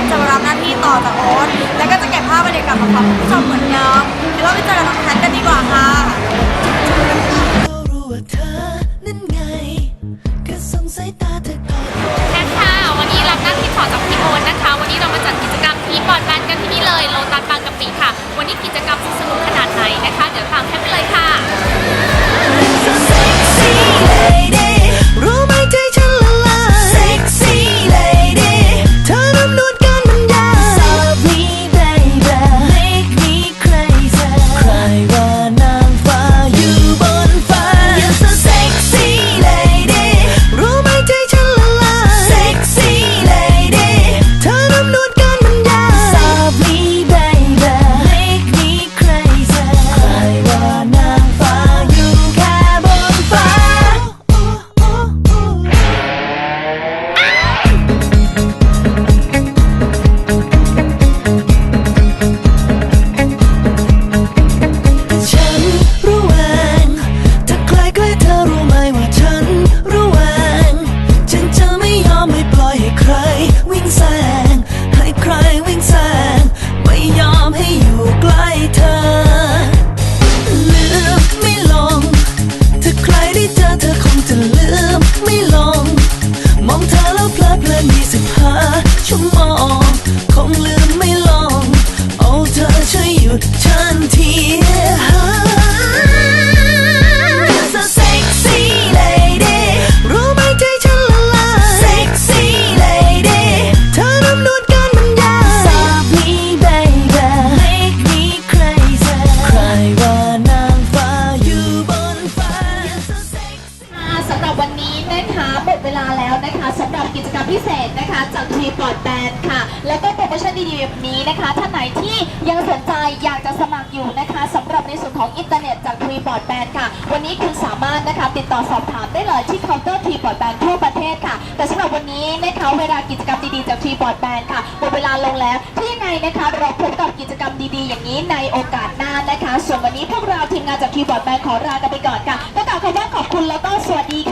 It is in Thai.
ตจะมารับหน้าที่ต่อจากโอ๊ตแล้วก็จะเก็บภาพบรรยากาศมาฝากคุณผู้ชมเหมือน พิเศษนะคะ จากทีปอดแบนค่ะ แล้วก็โปรโมชั่นดีๆแบบนี้นะคะ ท่านไหนที่ยังสนใจอยากจะสมัครอยู่นะคะสำหรับในส่วนของอินเทอร์เน็ตจากทีปอดแบนค่ะ วันนี้คุณสามารถนะคะติดต่อสอบถามได้เลยที่เคาน์เตอร์ทีปอดแบนทั่วประเทศค่ะ แต่สำหรับวันนี้นะคะเวลากิจกรรมดีๆจากทีปอดแบนค่ะหมดเวลาลงแล้วถ้ายังไงนะคะเราพบกับกิจกรรมดีๆ อย่างนี้ในโอกาสหน้านะคะ ส่วนวันนี้พวกเราทีมงานจากทีปอดแบนขอลากันไปก่อนค่ะก็กล่าวคำว่าขอบคุณแล้วก็สวัสดีค่ะ